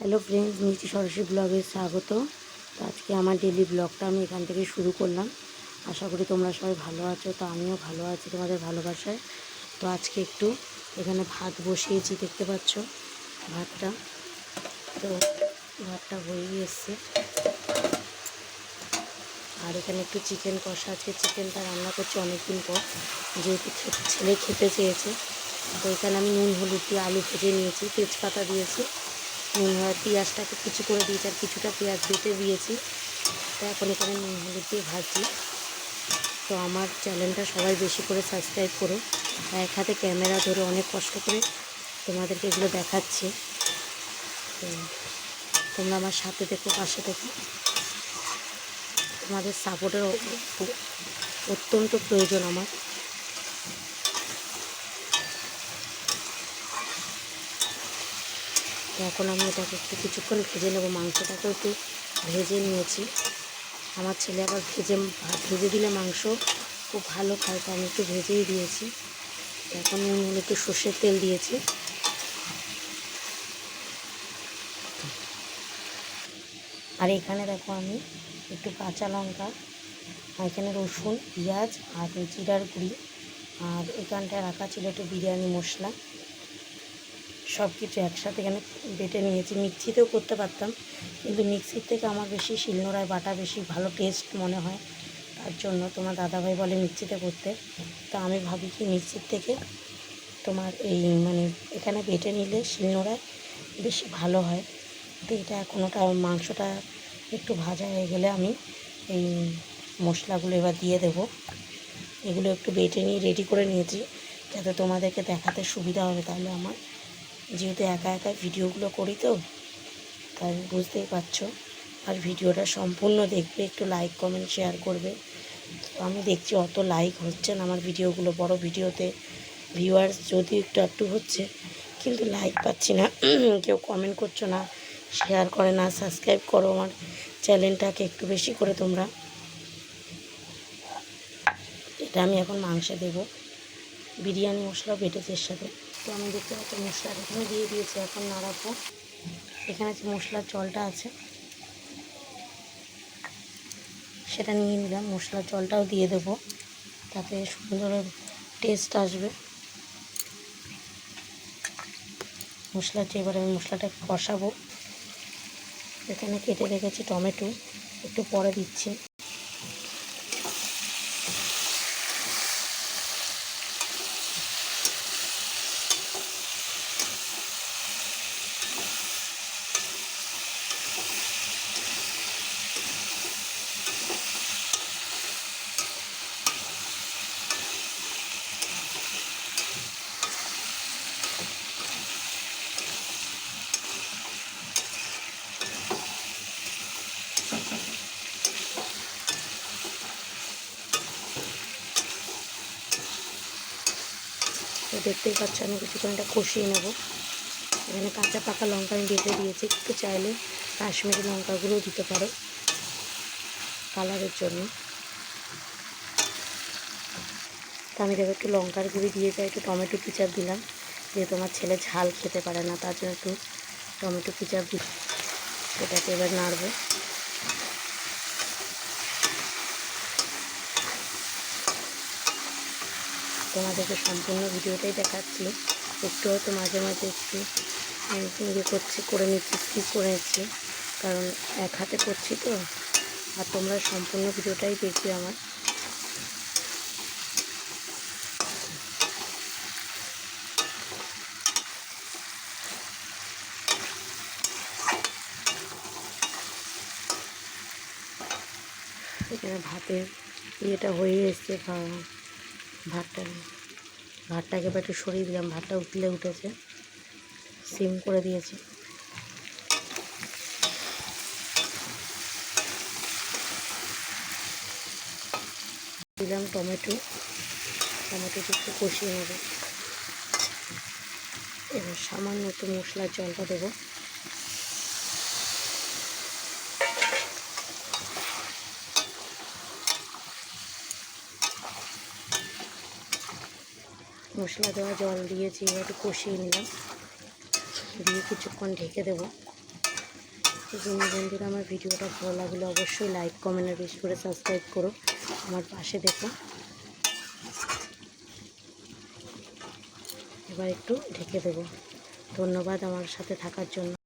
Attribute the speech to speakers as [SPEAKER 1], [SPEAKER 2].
[SPEAKER 1] Hello friends মিষ্টি সরস্বতী ব্লগে স্বাগত তো আজকে আমার ডেলি ব্লগটা আমি এখান থেকে শুরু করলাম। আশা করি তোমরা সবাই ভালো আছো, তো আমিও ভালো আছি তোমাদের ভালোবাসায়। তো আজকে একটু এখানে ভাত বসিয়েছি, দেখতে পাচ্ছ ভাতটা। তো ভাতটা হয়েই এসছে। আর এখানে একটু চিকেন কষা। আজকে চিকেনটা রান্না করছি অনেকদিন পর, যেহেতু ছেলে খেতে চেয়েছে। তো এখানে আমি নুন, হলুদ দিয়ে আলু ভেজে নিয়েছি, তেজপাতা দিয়েছি। পেঁয়াজটাকে কিছু করে দিয়েছি, আর কিছুটা পেঁয়াজ বেটে দিয়েছি। তো এখন এখানে নুন, হলুদ দিয়ে ভাজছি। তো আমার চ্যানেলটা সবাই বেশি করে সাবস্ক্রাইব করো। এক হাতে ক্যামেরা ধরে অনেক কষ্ট করে তোমাদেরকে এগুলো দেখাচ্ছি। তো তোমরা আমার সাথে দেখো, পাশে দেখো। তোমাদের সাপোর্টের অত্যন্ত প্রয়োজন আমার। তো এখন আমি এটাকে একটু কিছুক্ষণ ভেজে নেব, মাংসটাকেও একটু ভেজে নিয়েছি। আমার ছেলে আবার ভেজে ভেজে দিলে মাংস খুব ভালো খায়, তো আমি একটু ভেজেই দিয়েছি। এখন হলে একটু সর্ষের তেল দিয়েছি। আর এখানে দেখো আমি একটু কাঁচা লঙ্কা, আর এখানে রসুন, পেঁয়াজ আর জিরার গুঁড়ি। আর এখানটায় রাখা ছিল একটু বিরিয়ানি মশলা। সব কিছু একসাথে এখানে বেটে নিয়েছি। মিক্সিতেও করতে পারতাম, কিন্তু মিক্সির থেকে আমার বেশি শিলনোড়ায় বাটা বেশি ভালো টেস্ট মনে হয়। তার জন্য তোমার দাদাভাই বলে মিক্সিতে করতে। তো আমি ভাবি কি মিক্সির থেকে তোমার এই মানে এখানে বেটে নিলে শিলনোড়ায় বেশি ভালো হয়। তো এটা কোনোটা মাংসটা একটু ভাজা হয়ে গেলে আমি এই মশলাগুলো এবার দিয়ে দেবো। এগুলো একটু বেটে নিয়ে রেডি করে নিয়েছি, যাতে তোমাদেরকে দেখাতে সুবিধা হবে তাহলে আমার। যেহেতু একা একা ভিডিওগুলো করি তো, তাই বুঝতেই পারছ। আর ভিডিওটা সম্পূর্ণ দেখবে, একটু লাইক কমেন্ট শেয়ার করবে। তো আমি দেখছি অত লাইক হচ্ছে না আমার ভিডিওগুলো, বড় ভিডিওতে ভিউয়ার্স যদি একটু একটু হচ্ছে, কিন্তু লাইক পাচ্ছি না। কেউ কমেন্ট করছ না শেয়ার করে না সাবস্ক্রাইব করো আমার চ্যানেলটাকে একটু বেশি করে তোমরা। এটা আমি এখন মাংসে দেবো। বিরিয়ানি মশলা বেটেছে সাথে। তো আমি দেখতে পাচ্ছি মশলা এখানে দিয়ে দিয়েছি, এখন নাড়াবো। এখানে যে মশলার জলটা আছে, সেটা নিয়ে নিলাম। মশলার জলটাও দিয়ে দেবো, তাতে সুন্দর টেস্ট আসবে। মশলাটা এবারে আমি মশলাটা কষাবো, এখানে কেটে রেখেছি টমেটো, একটু পরে দিচ্ছি। তো দেখতেই পাচ্ছ, আমি কিছুক্ষণ এটা কষিয়ে নেব। এখানে কাঁচা পাকা লঙ্কা আমি বেটে দিয়েছি, একটু চাইলে কাশ্মীরি লঙ্কাগুলোও দিতে পারো কালারের জন্য। তো আমি দেখো একটু লঙ্কার গুঁড়ি দিয়ে যাই একটু টমেটো পিচার দিলাম, যেহেতু আমার ছেলে ঝাল খেতে পারে না, তার জন্য একটু টমেটো পিচার দিই এটাকে এবার নাড়বো। তোমাদেরকে সম্পূর্ণ ভিডিওটাই দেখাচ্ছি। একটু হয়তো মাঝে মাঝে একটু ইয়ে করছি, করে নিচ্ছি স্কিপ করে নিচ্ছি। কারণ এক হাতে করছি তো, আর তোমরা সম্পূর্ণ ভিডিওটাই দেখবে আমার। এখানে ভাতের ইয়েটা হয়ে এসছে ভা- ভাতটা ভাতটাকে একটু সরিয়ে দিলাম, ভাতটা উতলে উঠেছে। সিম করে দিয়েছি। দিলাম টমেটো। টমেটোটা একটু কষিয়ে নেব। এবার সামান্য একটু মশলার জলটা দেবো। মশলা দেওয়া জল দিয়েছি একটু কষিয়ে নিলাম দিয়ে কিছুক্ষণ ঢেকে দেবো। তো বন্ধু বন্ধুরা, আমার ভিডিওটা ভালো লাগলে অবশ্যই লাইক কমেন্ট আর বেশি করে সাবস্ক্রাইব করো। আমার পাশে দেখো। এবার একটু ঢেকে দেবো। ধন্যবাদ আমার সাথে থাকার জন্য।